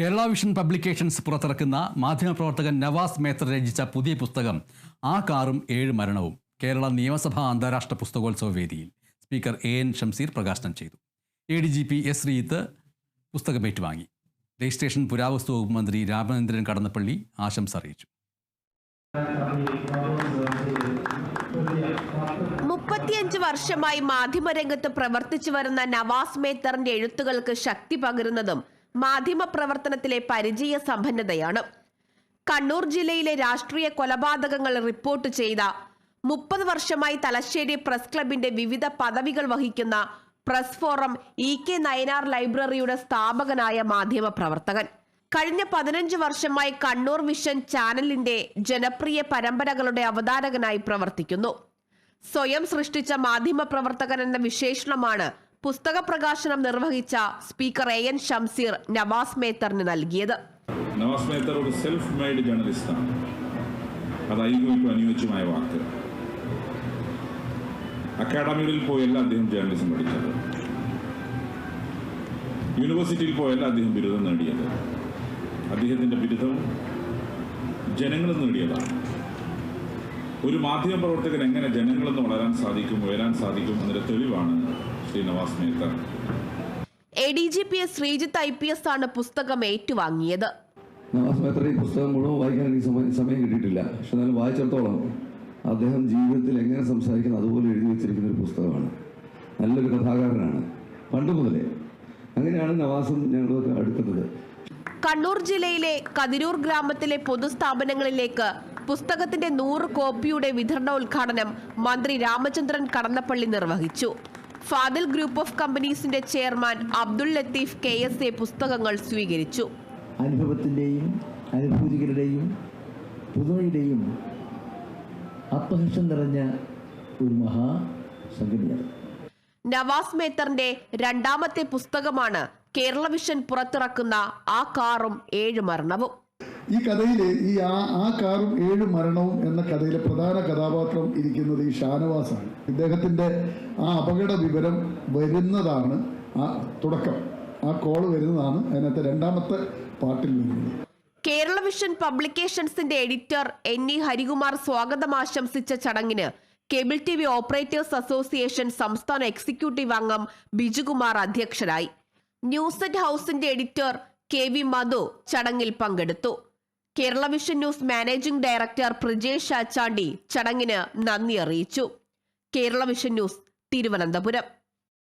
Kerala vision publications പുറത്തിറക്കുന്ന മാധ്യമപ്രവർത്തകൻ നവാസ് മേത്തർ രചിച്ച പുതിയ പുസ്തകം ആ കാറും ഏഴ് മരണവും കേരള നിയമസഭാ അന്താരാഷ്ട്ര പുസ്തകോത്സവ വേദിയിൽ. സ്പീക്കർ എ എൻ ഷംസീർ പ്രകാശനം ചെയ്തു. A D G P S Sreejith പുസ്തകം ഏറ്റുവാങ്ങി. രജിസ്ട്രേഷൻ പുരാവസ്തു വകുപ്പ് മന്ത്രി രാമചന്ദ്രൻ കടന്നപ്പള്ളി ആശംസ അറിയിച്ചു. മുപ്പത്തിയഞ്ച് വർഷമായി മാധ്യമരംഗത്ത് പ്രവർത്തിച്ചു വരുന്ന നവാസ് മേത്തറിന്റെ എഴുത്തുകൾക്ക് ശക്തി പകരുന്നതും മാധ്യമ പ്രവർത്തനത്തിലെ പരിചയ സമ്പന്നതയാണ്. കണ്ണൂർ ജില്ലയിലെ രാഷ്ട്രീയ കൊലപാതകങ്ങൾ റിപ്പോർട്ട് ചെയ്ത മുപ്പത് വർഷമായി തലശ്ശേരി പ്രസ് ക്ലബിന്റെ വിവിധ പദവികൾ വഹിക്കുന്ന press forum E K Nayanar ലൈബ്രറിയുടെ സ്ഥാപകനായ മാധ്യമ പ്രവർത്തകൻ കഴിഞ്ഞ പതിനഞ്ച് വർഷമായി കണ്ണൂർ വിഷൻ ചാനലിന്റെ ജനപ്രിയ പരമ്പരകളുടെ അവതാരകനായി പ്രവർത്തിക്കുന്നു. സ്വയം സൃഷ്ടിച്ച മാധ്യമ പ്രവർത്തകൻ എന്ന വിശേഷണമാണ് പുസ്തക പ്രകാശനം നിർവഹിച്ച speaker A N Shamseer Navas മേത്തറിന് നൽകിയത്. നവാസ് മേത്തർ ഒരു സെൽഫ് മെയ്ഡ് ജേർണലിസ്റ്റാണ് അനുയോജ്യമായ വാക്ക്. അക്കാഡമികളിൽ പോയല്ല അദ്ദേഹം ജേർണലിസം പഠിച്ചത്. യൂണിവേഴ്സിറ്റിയിൽ പോയല്ല അദ്ദേഹം ബിരുദം നേടിയത്. അദ്ദേഹത്തിന്റെ ബിരുദം ജനങ്ങൾ നേടിയതാണ്. ഒരു മാധ്യമ പ്രവർത്തകൻ എങ്ങനെ ജനങ്ങളിൽ നിന്ന് വളരാൻ സാധിക്കും ഉയരാൻ സാധിക്കും എന്നൊരു തെളിവാണ് Shri Navas Methar. A D G P S Sreejith I P S ആണ് പുസ്തകം ഏറ്റുവാങ്ങിയത്. നവാസ് ഈ പുസ്തകം മുഴുവൻ വായിക്കാൻ എനിക്ക് സമയം സമയം കിട്ടിയിട്ടില്ല. പക്ഷെ എന്നാലും വായിച്ചിടത്തോളം അദ്ദേഹം ജീവിതത്തിൽ എങ്ങനെ സംസാരിക്കുന്നത് അതുപോലെ എഴുതി വെച്ചിരിക്കുന്ന ഒരു പുസ്തകമാണ്. നല്ലൊരു കഥാകാരനാണ്. പണ്ട് മുതലേ അങ്ങനെയാണ് നവാസും ഞങ്ങളൊക്കെ അടുക്കുന്നത്. കണ്ണൂർ ജില്ലയിലെ കതിരൂർ ഗ്രാമത്തിലെ പൊതുസ്ഥാപനങ്ങളിലേക്ക് പുസ്തകത്തിന്റെ നൂറ് കോപ്പിയുടെ വിതരണോദ്ഘാടനം മന്ത്രി രാമചന്ദ്രൻ കടന്നപ്പള്ളി നിർവഹിച്ചു. Fadil group of കമ്പനീസിന്റെ chairman Abdul Latheef K S A പുസ്തകങ്ങൾ സ്വീകരിച്ചു. അനുഭവത്തിന്റെയും അനുഭൂതികളുടെയും പുതുമയുടെയും ആത്മഹർഷം നിറഞ്ഞ ഒരു മഹാസംഗതിയാണ്. നവാസ് മേത്തറിന്റെ രണ്ടാമത്തെ പുസ്തകമാണ് കേരള വിഷൻ പുറത്തിറക്കുന്ന ആ കാറും ഏഴ് മരണവും. ഈ കഥയിലെ ഈ ആ ആ കാറും ഏഴ് മരണവും എന്ന കഥയിലെ പ്രധാന കഥാപാത്രം ഇരിക്കുന്നത് ഈ ഷാനവാസാണ്. ഇദ്ദേഹത്തിന്റെ ആ അപകട വിവരം വരുന്നതാണ് ആ തുടക്കം. ആ കോൾ വരുന്നതാണ് അതിനകത്ത് രണ്ടാമത്തെ പാട്ടിൽ വരുന്നത്. കേരള വിഷൻ പബ്ലിക്കേഷൻസിന്റെ എഡിറ്റർ എൻ ഇ ഹരികുമാർ സ്വാഗതം ആശംസിച്ച ചടങ്ങിന് cable T V operators association സംസ്ഥാന എക്സിക്യൂട്ടീവ് അംഗം ബിജുകുമാർ അധ്യക്ഷനായി. ന്യൂസ് അറ്റ് ഹൗസിന്റെ എഡിറ്റർ കെ വി മധു ചടങ്ങിൽ പങ്കെടുത്തു. Kerala vision news managing director Prajesh Achandi ചടങ്ങിന് നന്ദി അറിയിച്ചു. Kerala vision news Thiruvananthapuram.